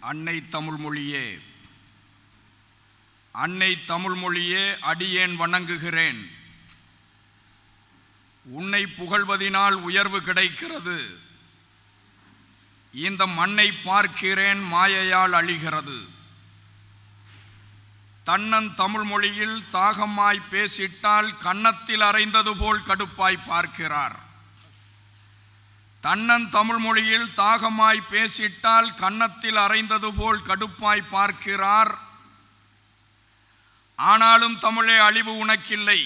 அன்னை தமிழ் மொழியே. அன்னை தமிழ் மொழியே அடியேன் வணங்குகிறேன். உன்னை புகழ்வதினால் உயர்வு கிடைக்கிறது. இந்த மண்ணை பார்க்கிறேன் மாயையால் அழிகிறது. தன்னன் தமிழ் மொழியில் தாகமாய் பேசிட்டால் கன்னத்தில் அறைந்தது போல் கடுப்பாய் பார்க்கிறார். தன்னன் தமிழ் மொழியில் தாகமாய் பேசிட்டால் கன்னத்தில் அறைந்தது போல் கடுப்பாய் பார்க்கிறார். ஆனாலும் தமிழே அழிவு உனக்கில்லை.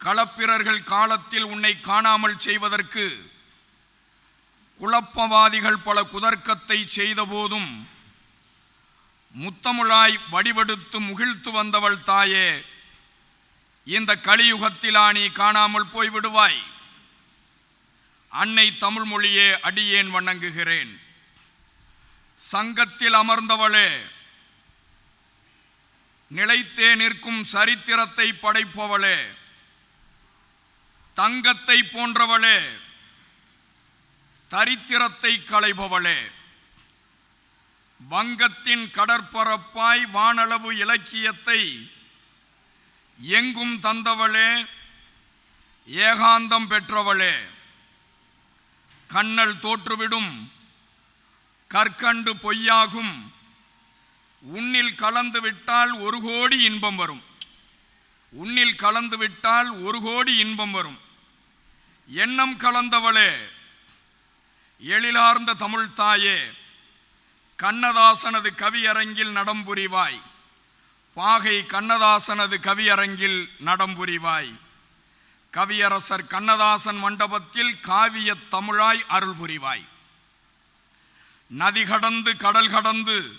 களப்பிரர்கள் காலத்தில் உன்னை காணாமல் செய்வதற்கு குழப்பவாதிகள் பல குதர்க்கத்தை செய்தபோதும் முத்தமிழாய் வடிவெடுத்து முகிழ்த்து வந்தவள் தாயே இந்த கலியுகத்திலா நீ காணாமல் போய்விடுவாய். அன்னை தமிழ் மொழியே அடியேன் வணங்குகிறேன். சங்கத்தில் அமர்ந்தவளே நிலைத்தே நிற்கும் சரித்திரத்தை படைப்பவளே தங்கத்தை போன்றவளே தரித்திரத்தை களைபவளே. வங்கத்தின் கடற்பரப்பாய் வானளவு இலக்கியத்தை எங்கும் தந்தவளே ஏகாந்தம் பெற்றவளே. கண்ணல் தோற்றுவிடும். கற்கண்டு பொய்யாகும். உன்னில் கலந்து விட்டால் ஒரு கோடி இன்பம் வரும். உன்னில் கலந்து விட்டால் ஒரு கோடி இன்பம் வரும். எண்ணம் கலந்தவளே எழிலார்ந்த தமிழ் தாயே கண்ணதாசனது கவியரங்கில் நடம்புரிவாய். பாகை கண்ணதாசனது கவியரங்கில் நடம்புரிவாய். கவியரசர் கண்ணதாசன் மண்டபத்தில் காவிய தமிழாய் அருள் புரிவாய். நதி கடந்து கடல் கடந்து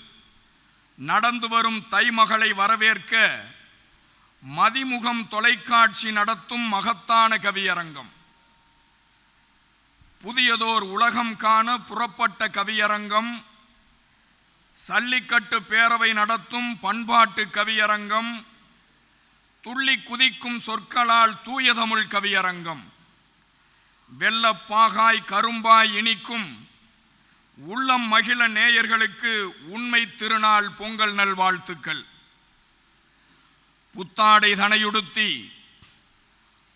நடந்து வரும் தைமகளை வரவேற்க மதிமுகம் தொலைக்காட்சி நடத்தும் மகத்தான கவியரங்கம். புதியதோர் உலகம் காண புறப்பட்ட கவியரங்கம். சல்லிக்கட்டு பேரவை நடத்தும் பண்பாட்டு கவியரங்கம். துள்ளி குதிக்கும் சொற்களால் தூய தமிழ் கவியரங்கம் வெள்ளப்பாகாய் கரும்பாய் இனிக்கும். உள்ளம் மகிழ நேயர்களுக்கு உண்மை திருநாள் பொங்கல் நல்வாழ்த்துக்கள் புத்தாடை தனையுடுத்தி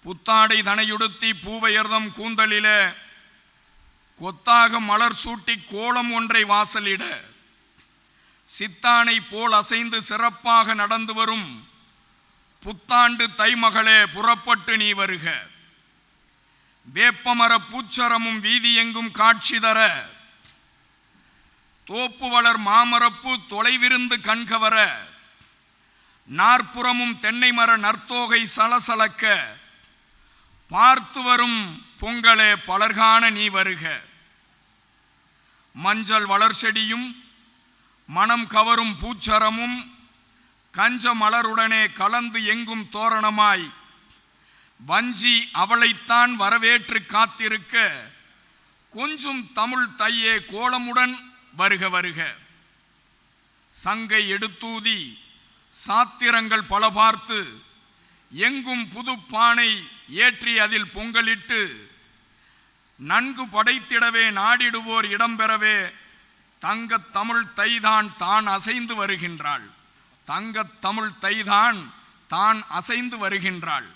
புத்தாடை தனையுடுத்தி பூவையர்தம் கூந்தலில கொத்தாக மலர் சூட்டி கோலம் ஒன்றை வாசலிட. சித்தானை போல் அசைந்து சிறப்பாக நடந்து வரும் புத்தாண்டு தைமகளே புறப்பட்டு நீ வருக. வேப்பமர பூச்சரமும் வீதி எங்கும் காட்சி தர. தோப்பு வளர் மாமரப்பு தொலைவிருந்து கண்கவர. நாற்புறமும் தென்னை மர நற்தோகை சலசலக்க. பார்த்து வரும் பொங்கலே பலர்கான நீ வருக. மஞ்சள் வளர் செடியும் மனம் கவரும் பூச்சரமும் கஞ்ச மலருடனே கலந்து எங்கும் தோரணமாய் வஞ்சி அவளைத்தான் வரவேற்று காத்திருக்க கொஞ்சும் தமிழ் தையே கோலமுடன் வருக வருக. சங்கை எடுத்தூதி சாத்திரங்கள் பல பார்த்து எங்கும் புது பானை ஏற்றி அதில் பொங்கலிட்டு நன்கு படைத்திடவே நாடிடுவோர் இடம்பெறவே தங்கத் தமிழ் தைதான் தான் அசைந்து வருகின்றாள். தங்கத் தமிழ் தைதான் தான் அசைந்து வருகின்றாள்.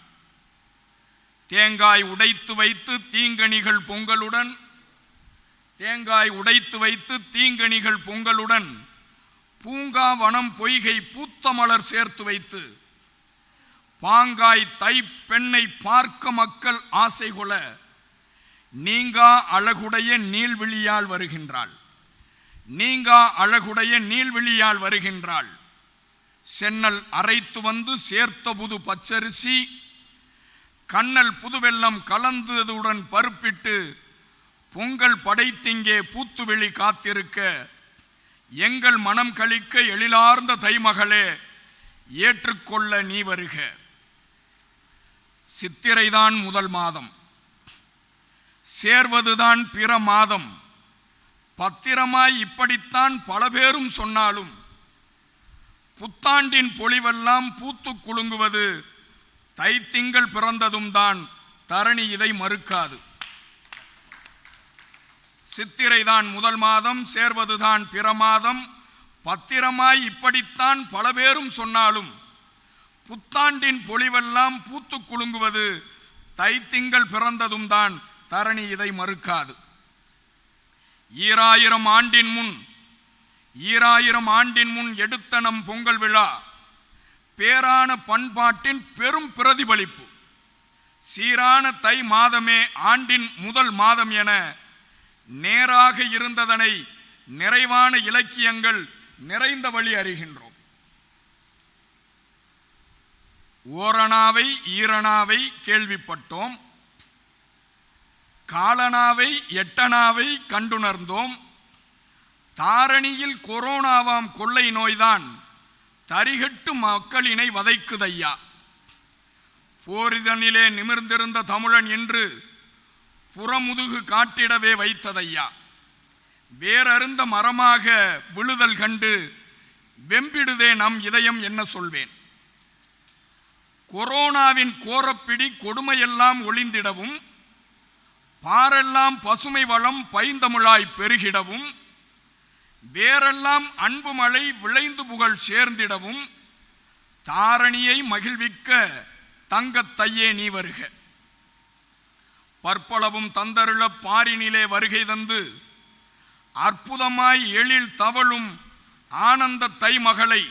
தேங்காய் உடைத்து வைத்து தீங்கணிகள் பொங்கலுடன் தேங்காய் உடைத்து வைத்து தீங்கணிகள் பொங்கலுடன் பூங்கா வனம் பொய்கை பூத்த மலர் சேர்த்து வைத்து பாங்காய் தை பெண்ணை பார்க்க மக்கள் ஆசை கொல நீங்கா அழகுடைய நீள்விழியால் வருகின்றாள். நீங்கா அழகுடைய நீள்விழியால் வருகின்றாள். சென்னல் அரைத்து வந்து சேர்த்த புது பச்சரிசி கண்ணல் புதுவெல்லம் கலந்ததுடன் பருப்பிட்டு பொங்கல் படைத்திங்கே பூத்துவெளி காத்திருக்க எங்கள் மனம் கழிக்க எழிலார்ந்த தைமகளே ஏற்றுக்கொள்ள நீ வருக. சித்திரைதான் முதல் மாதம். சேர்வதுதான் பிற மாதம். பத்திரமாய் இப்படித்தான் பல பேரும் சொன்னாலும் புத்தாண்டின் பொலிவெல்லாம் பூத்து குலுங்குவது. தைத்திங்கள் பிறந்ததும் தான் தரணி இதை மறுக்காது. சித்திரை தான் முதல் மாதம் சேர்வதுதான் பிற மாதம். பத்திரமாய் இப்படித்தான் பல பேரும் சொன்னாலும் புத்தாண்டின் பொலிவெல்லாம் பூத்து குலுங்குவது தைத்திங்கள் பிறந்ததும் தான் தரணி இதை மறுக்காது. ஈராயிரம் ஆண்டின் முன் ஈராயிரம் ஆண்டின் முன் எடுத்த நம் பொங்கல் விழா பேரான பண்பாட்டின் பெரும் பிரதிபலிப்பு. சீரான தை மாதமே ஆண்டின் முதல் மாதம் என நேராக இருந்ததனை நிறைவான இலக்கியங்கள் நிறைந்த வழி அறிகின்றோம். ஓரணாவை ஈரணாவை கேள்விப்பட்டோம். காலனாவை எட்டனாவை கண்டுணர்ந்தோம். தாரணியில் கொரோனாவாம் கொள்ளை நோய்தான் தரிகட்டு மக்களினை வதைக்குதையா. போரிதனிலே நிமிர்ந்திருந்த தமிழன் என்று புறமுதுகு காட்டிடவே வைத்ததையா. வேறருந்த மரமாக விழுதல் கண்டு வெம்பிடுதே நம் இதயம் என்ன சொல்வேன். கொரோனாவின் கோரப்பிடி கொடுமையெல்லாம் ஒளிந்திடவும் பாரெல்லாம் பசுமை வளம் பைந்தமிழாய் பெருகிடவும் வேறெல்லாம் அன்பு மழை விளைந்து புகழ் சேர்ந்திடவும் தாரணியை மகிழ்விக்க தங்கத்தையே நீ வருக. பற்பளவும் தந்தருள பாரினிலே வருகை தந்து அற்புதமாய் எழில் தவழும் ஆனந்த தை மகளை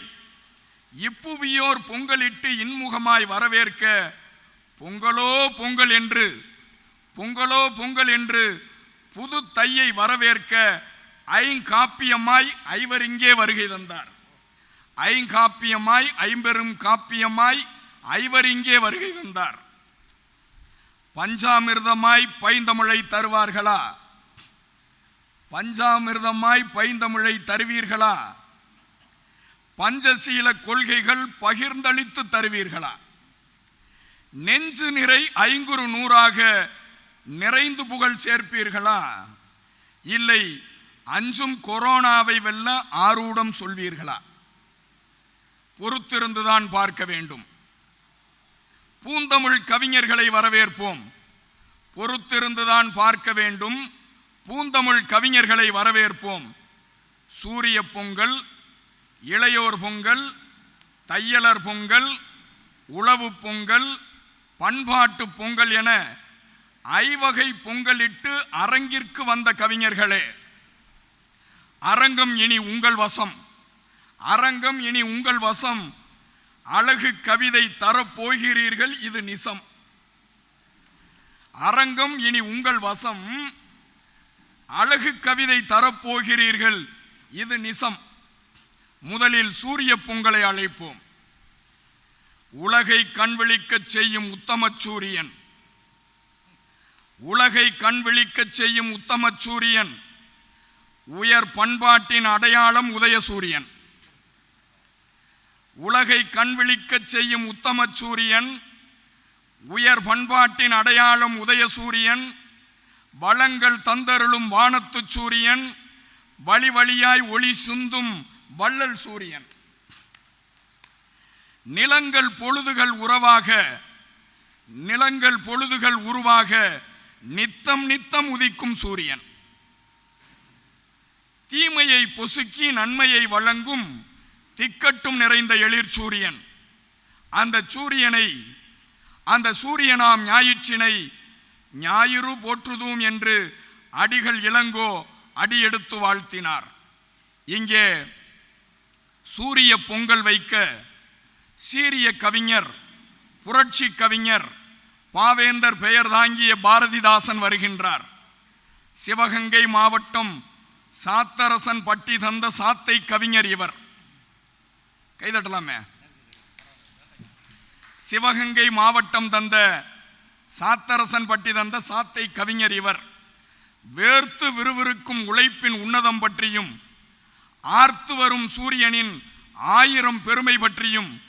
இப்புவியோர் பொங்கலிட்டு இன்முகமாய் வரவேற்க பொங்கலோ பொங்கல் என்று பொங்கலோ பொங்கல் என்று புது தையை வரவேற்க ஐங்காப்பியமாய் ஐவர் இங்கே வருகை தந்தார். ஐங்காப்பியமாய் ஐம்பெரும் காப்பியமாய் ஐவர் இங்கே வருகை தந்தார். பஞ்சாமிர்தமாய் பைந்தமிழை தருவார்களா? பஞ்சாமிர்தமாய் பைந்தமிழை தருவீர்களா? பஞ்சசீல கொள்கைகள் பகிர்ந்தளித்து தருவீர்களா? நெஞ்சு நிறை ஐங்குறு நூறாக நிறைந்து புகழ் சேர்ப்பீர்களா? இல்லை அஞ்சும் கொரோனாவை வெல்ல ஆரூடம் சொல்வீர்களா? பொறுத்திருந்துதான் பார்க்க வேண்டும். பூந்தமிழ் கவிஞர்களை வரவேற்போம். பொறுத்திருந்துதான் பார்க்க வேண்டும். பூந்தமிழ் கவிஞர்களை வரவேற்போம். சூரிய பொங்கல் இளையோர் பொங்கல் தையலர் பொங்கல் உளவு பொங்கல் பண்பாட்டு பொங்கல் என ஐவகை பொங்கலிட்டு அரங்கிற்கு வந்த கவிஞர்களே. அரங்கம் இனி உங்கள் வசம். அரங்கம் இனி உங்கள் வசம். அழகு கவிதை தரப்போகிறீர்கள் இது நிசம். அரங்கம் இனி உங்கள் வசம். அழகு கவிதை தரப்போகிறீர்கள் இது நிசம். முதலில் சூரிய பொங்கலை அழைப்போம். உலகை கண்விழிக்கச் செய்யும் உத்தமச் சூரியன். உலகை கண்விழிக்கச் செய்யும் உத்தமச் சூரியன். உயர் பண்பாட்டின் அடையாளம் உதயசூரியன். உலகை கண்விழிக்கச் செய்யும் உத்தமச் சூரியன் உயர் பண்பாட்டின் அடையாளம் உதயசூரியன் வளங்கள் தந்தருளும் வானத்துச் சூரியன் வழி வழியாய் ஒளி சிந்தும் வள்ளல் சூரியன். நிலங்கள் பொழுதுகள் உறவாக நிலங்கள் பொழுதுகள் உருவாக நித்தம் நித்தம் உதிக்கும் சூரியன். தீமையை பொசுக்கி நன்மையை வழங்கும் திக்கட்டும் நிறைந்த எளிர் சூரியன். அந்த சூரியனை அந்த சூரியனாம் ஞாயிற்றினை ஞாயிறு போற்றுதும் என்று அடிகள் இளங்கோ அடியெடுத்து வாழ்த்தினார். இங்கே சூரிய பொங்கல் வைக்க சீரிய கவிஞர் புரட்சி கவிஞர் பாவேந்தர் பெயர் தாங்கிய பாரதிதாசன் வருகின்றார். சிவகங்கை மாவட்டம் சாத்தரசன் பட்டி தந்த சாத்தை கவிஞர் இவர். கைதட்டலாமே. சிவகங்கை மாவட்டம் தந்த சாத்தரசன் பட்டி தந்த சாத்தை கவிஞர் இவர். வேர்த்து விறுவிறுக்கும் உழைப்பின் உன்னதம் பற்றியும் ஆர்த்து வரும் சூரியனின் ஆயிரம் பெருமை பற்றியும்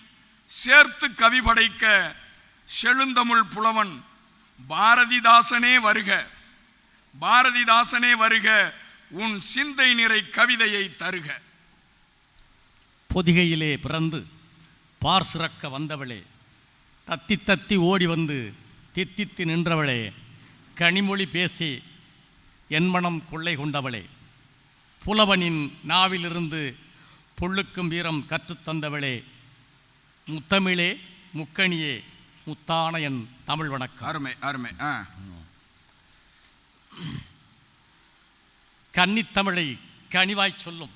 சேர்த்து கவி படைக்க செழுந்தமிழ் புலவன் பாரதிதாசனே வருக. பாரதிதாசனே வருக உன் சிந்தை நிறை கவிதையை தருக. பொதிகையிலே பிறந்து பார் சிறக்க வந்தவளே தத்தி தத்தி ஓடி வந்து தித்தித்து நின்றவளே கனிமொழி பேசி என் மனம் கொள்ளை கொண்டவளே புலவனின் நாவிலிருந்து புல்லுக்கும் வீரம் கற்றுத்தந்தவளே முத்தமிழே முக்கணியே முத்தான என் தமிழ் வணக்கம். அருமை அருமை ஆ. கன்னித்தமிழை கனிவாய்ச் சொல்லும்.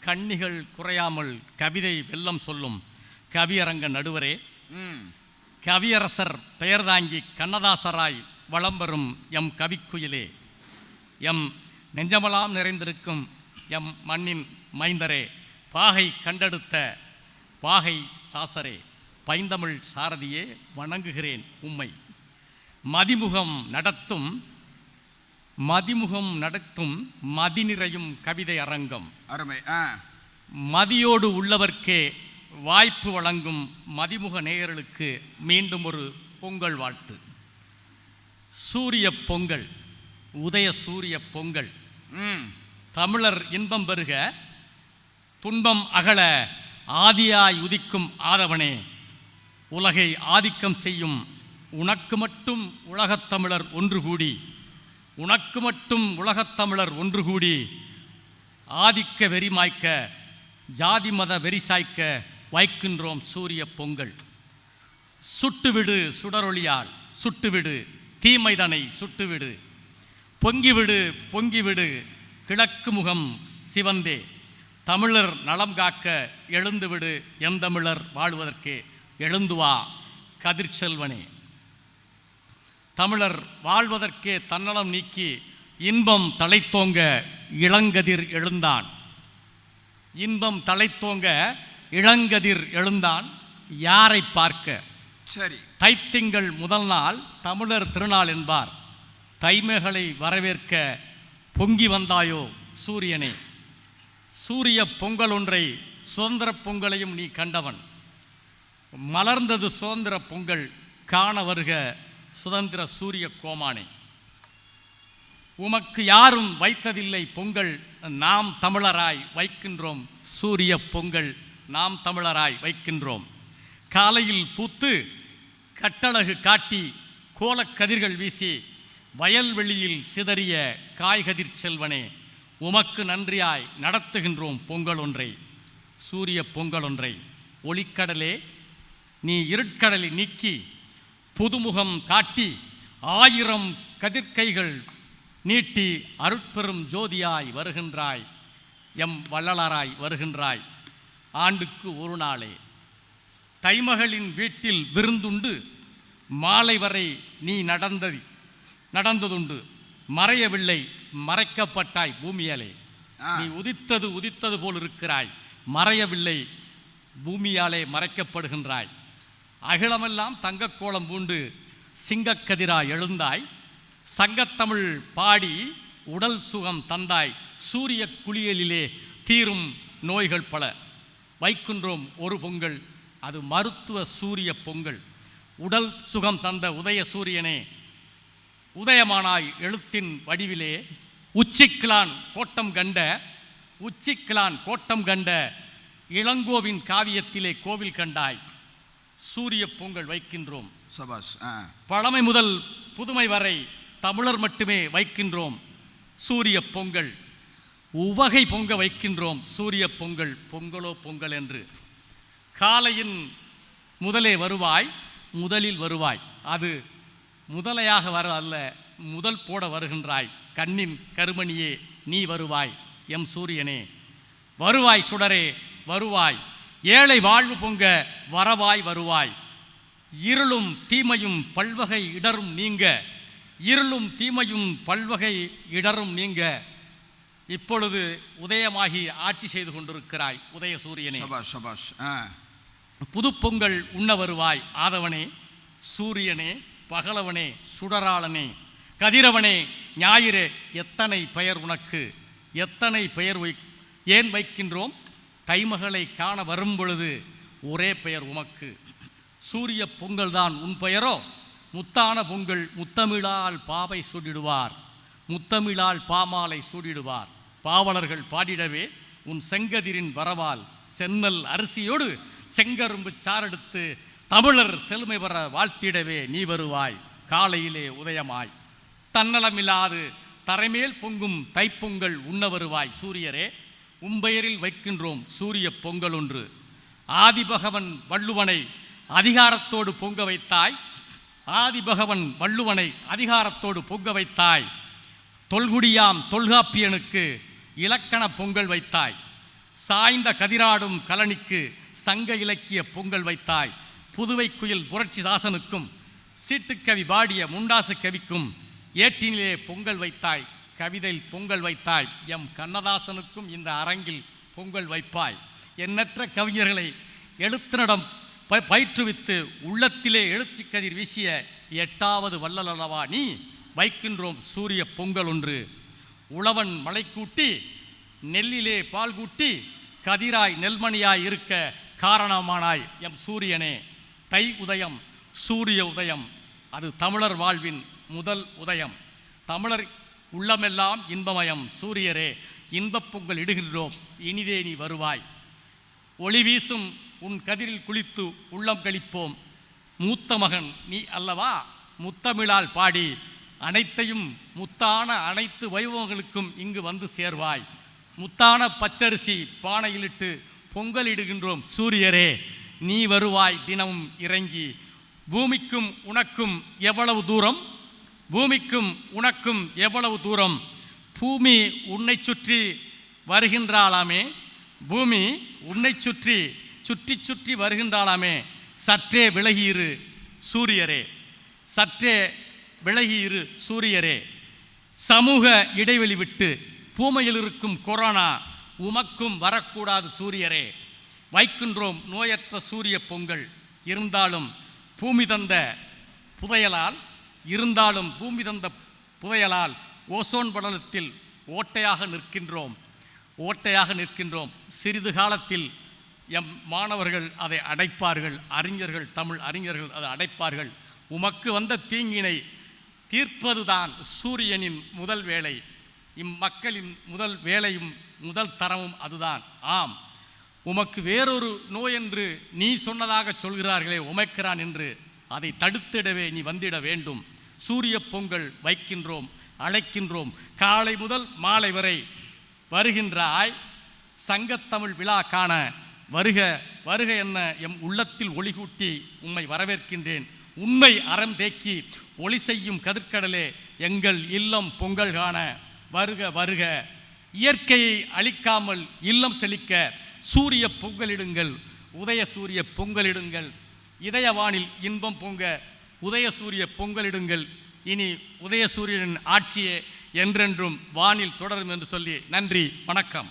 கன்னிகள் குறையாமல் கவிதை வெல்லம் சொல்லும். கவியரங்க நடுவரே. கவியரசர் பெயர் தாங்கி கண்ணதாசராய் வலம் வரும் எம் கவிக்குயிலே. எம் நெஞ்சமெல்லாம் நிறைந்திருக்கும் எம் மண்ணின் மைந்தரே. பாகை கண்டெடுத்த பாகை தாசரே. பைந்தமிழ் சாரதியே வணங்குகிறேன் உம்மை. மதிமுகம் நடத்தும் மதிமுகம் நடத்தும் மதி நிறையும் கவிதை அரங்கம். அருமை. மதியோடு உள்ளவர்க்கே வாய்ப்பு வழங்கும் மதிமுக நேயர்களுக்கு மீண்டும் ஒரு பொங்கல் வாழ்த்து. சூரிய பொங்கல் உதய சூரிய பொங்கல். ம். தமிழர் இன்பம் பெருக துன்பம் அகல ஆதியாய் உதிக்கும் ஆதவனே. உலகை ஆதிக்கம் செய்யும் உனக்கு மட்டும் உலகத் தமிழர் ஒன்று கூடி. உனக்கு மட்டும் உலகத் தமிழர் ஒன்று கூடி ஆதிக்க வெறி மாய்க்க ஜாதி மத வெறி சாய்க்க வைக்கின்றோம் சூரிய பொங்கல். சுட்டுவிடு சுடரொளியால் சுட்டுவிடு தீமைதனை சுட்டுவிடு பொங்கிவிடு பொங்கிவிடு கிழக்கு முகம் சிவந்தே. தமிழர் நலம் காக்க எழுந்துவிடு எந்தமிழர் வாழ்வதற்கே எழுந்து வா கதிர் செல்வனே தமிழர் வாழ்வதற்கே தன்னலம் நீக்கி இன்பம் தலைத்தோங்க இளங்கதிர் எழுந்தான். இன்பம் தலைத்தோங்க இளங்கதிர் எழுந்தான். யாரை பார்க்க? சரி. தைத்திங்கள் முதல் நாள் தமிழர் திருநாள் என்பார். தைமைகளை வரவேற்க பொங்கி வந்தாயோ சூரியனே? சூரிய பொங்கல் ஒன்றை சுதந்திர பொங்கலையும் நீ கண்டவன். மலர்ந்தது சுதந்திர பொங்கல் காண வருக சுதந்திர சூரிய கோமானே. உமக்கு யாரும் வைத்ததில்லை பொங்கல் நாம் தமிழராய் வைக்கின்றோம் சூரிய பொங்கல் நாம் தமிழராய் வைக்கின்றோம். காலையில் பூத்து கட்டழகு காட்டி கோலக்கதிர்கள் வீசி வயல்வெளியில் சிதறிய காய்கதிர் செல்வனே உமக்கு நன்றியாய் நடத்துகின்றோம் பொங்கல் ஒன்றை சூரிய பொங்கல் ஒன்றை. ஒளிக்கடலே நீ இருட்கடலை நீக்கி புதுமுகம் காட்டி ஆயிரம் கதிர்க்கைகள் நீட்டி அருட்பெரும் ஜோதியாய் வருகின்றாய். எம் வள்ளலாராய் வருகின்றாய். ஆண்டுக்கு ஒரு நாளே. தைமகளின் வீட்டில் விருந்துண்டு மாலை வரை நீ நடந்தது நடந்ததுண்டு. மறையவில்லை மறைக்கப்பட்டாய் பூமியாலே. நீ உதித்தது உதித்தது போல் இருக்கிறாய். மறையவில்லை பூமியாலே மறைக்கப்படுகின்றாய். அகிலமெல்லாம் தங்கக்கோலம் பூண்டு சிங்கக்கதிராய் எழுந்தாய். சங்கத்தமிழ் பாடி உடல் சுகம் தந்தாய். சூரிய குளியலிலே தீரும் நோய்கள் பல. வைக்குன்றோம் ஒரு பொங்கல் அது மருத்துவ சூரிய பொங்கல். உடல் சுகம் தந்த உதய சூரியனே உதயமானாய் எழுத்தின் வடிவிலே. உச்சிக்கிலான் கோட்டம் கண்ட உச்சிக்கிலான் கோட்டம் கண்ட இளங்கோவின் காவியத்திலே கோவில் கண்டாய். சூரிய பொங்கல் வைக்கின்றோம். சபாஷ் பழமை முதல் புதுமை வரை தமிழர் மட்டுமே வைக்கின்றோம். சூரிய பொங்கல் உவகை பொங்க வைக்கின்றோம். சூரிய பொங்கல் பொங்கலோ பொங்கல் என்று. காலையின் முதலே வருவாய் முதலில் வருவாய். அது முதலையாக வர அல்ல முதல் போட வருகின்றாய். கண்ணின் கருமணியே நீ வருவாய் எம் சூரியனே. வருவாய் சுடரே வருவாய். ஏழை வாழ்வு பொங்க வரவாய் வருவாய். இருளும் தீமையும் பல்வகை இடரும் நீங்க. இருளும் தீமையும் பல்வகை இடரும் நீங்க. இப்பொழுது உதயமாகி ஆட்சி செய்து கொண்டிருக்கிறாய் உதய சூரியனே சபாஷ் ஆ. புதுப்பொங்கல் உண்ண வருவாய் ஆதவனே சூரியனே பகலவனே சுடராளனே. கதிரவனே ஞாயிறே எத்தனை பெயர் உனக்கு? எத்தனை பெயர் வை ஏன் வைக்கின்றோம்? கைமகளை காண வரும் பொழுது ஒரே பெயர் உமக்கு. சூரிய பொங்கல் தான் உன் பெயரோ? முத்தான பொங்கல் முத்தமிழால் பாவை சூடிடுவார். முத்தமிழால் பாமாலை சூடிடுவார். பாவலர்கள் பாடிடவே உன் செங்கதிரின் வரவால் சென்னல் அரிசியோடு செங்கரும்பு சாரெடுத்து தமிழர் செழுமை பெற வாழ்த்திடவே நீ வருவாய். காலையிலே உதயமாய். தன்னலமில்லாது தரைமேல் பொங்கும் தைப்பொங்கல் உண்ண வருவாய் சூரியரே. உம்பெயரில் வைக்கின்றோம் சூரிய பொங்கல் ஒன்று. ஆதிபகவன் வள்ளுவனை அதிகாரத்தோடு பொங்க வைத்தாய். ஆதிபகவன் வள்ளுவனை அதிகாரத்தோடு பொங்க வைத்தாய். தொல்குடியாம் தொல்காப்பியனுக்கு இலக்கண பொங்கல் வைத்தாய். சாய்ந்த கதிராடும் கலனிக்கு சங்க இலக்கிய பொங்கல் வைத்தாய். புதுவை குயில் புரட்சிதாசனுக்கும் சீட்டுக்கவி பாடிய முண்டாசு கவிக்கும் ஏட்டினிலே பொங்கல் வைத்தாய். கவிதையில் பொங்கல் வைத்தாய் எம். கண்ணதாசனுக்கும் இந்த அரங்கில் பொங்கல் வைப்பாய் எண்ணற்ற கவிஞர்களை எழுத்தினிடம் ப பயிற்றுவித்து உள்ளத்திலே எழுத்துக் கதிர் வீசிய எட்டாவது வல்லலவா நீ வைக்கின்றோம் சூரிய பொங்கல் ஒன்று. உழவன் மலை கூட்டி நெல்லிலே பால் கூட்டி கதிராய் நெல்மணியாய் இருக்க காரணமானாய். எம். சூரியனே தை உதயம் சூரிய உதயம். அது தமிழர் வாழ்வின் முதல் உதயம். தமிழர் உள்ளமெல்லாம் இன்பமயம். சூரியரே இன்பப் பொங்கல் இடுகின்றோம். இனிதே நீ வருவாய். ஒளி வீசும் உன் கதிரில் குளித்து உள்ளம் கழிப்போம். மூத்த மகன் நீ அல்லவா? முத்தமிழால் பாடி. அனைத்தையும் முத்தான அனைத்து வைபவங்களுக்கும் இங்கு வந்து சேர்வாய். முத்தான பச்சரிசி பானையிலிட்டு பொங்கலிடுகின்றோம் சூரியரே நீ வருவாய். தினமும் இறங்கி. பூமிக்கும் உனக்கும் எவ்வளவு தூரம்? பூமிக்கும் உனக்கும் எவ்வளவு தூரம்? பூமி உன்னை சுற்றி வருகின்றாளாமே. பூமி உன்னை சுற்றி சுற்றி சுற்றி வருகின்றாளாமே. சற்றே விலகியிரு சூரியரே. சற்றே விலகியிரு சூரியரே. சமூக இடைவெளி விட்டு பூமையில் இருக்கும் கொரோனா உமக்கும் வரக்கூடாது சூரியரே. வைக்கின்றோம் நோயற்ற சூரிய பொங்கல். இருந்தாலும் பூமி தந்த புதையலால் இருந்தாலும் பூமி தந்த புதையலால் ஓசோன் படலத்தில் ஓட்டையாக நிற்கின்றோம். ஓட்டையாக நிற்கின்றோம். சிறிது காலத்தில் எம் மாணவர்கள் அதை அடைப்பார்கள். அறிஞர்கள் தமிழ் அறிஞர்கள் அதை அடைப்பார்கள். உமக்கு வந்த தீங்கினை தீர்ப்பதுதான் சூரியனின் முதல் வேலை. இம்மக்களின் முதல் வேலையும் முதல் தரமும் அதுதான். ஆம். உமக்கு வேறொரு நோய் என்று நீ சொன்னதாக சொல்கிறார்களே உமைக்கிறான் என்று. அதை தடுத்திடவே நீ வந்திட வேண்டும். சூரிய பொங்கல் வைக்கின்றோம் அழைக்கின்றோம். காலை முதல் மாலை வரை வருகின்றாய் சங்கத்தமிழ் விழா காண வருக வருக என்ன எம் உள்ளத்தில் ஒளிகூட்டி உம்மை வரவேற்கின்றேன். உண்மை அறம் தேக்கி ஒளி செய்யும் கதிர்க்கடலே எங்கள் இல்லம் பொங்கல் காண வருக வருக. இயற்கையை அழிக்காமல் இல்லம் செழிக்க சூரிய பொங்கலிடுங்கள் உதய சூரிய பொங்கலிடுங்கள் இதயவானில் இன்பம் பொங்க உதய சூரிய பொங்கலிடுங்கள். இனி உதய சூரியனின் ஆட்சியே என்றென்றும் வானில் தொடரும் என்று சொல்லி நன்றி வணக்கம்.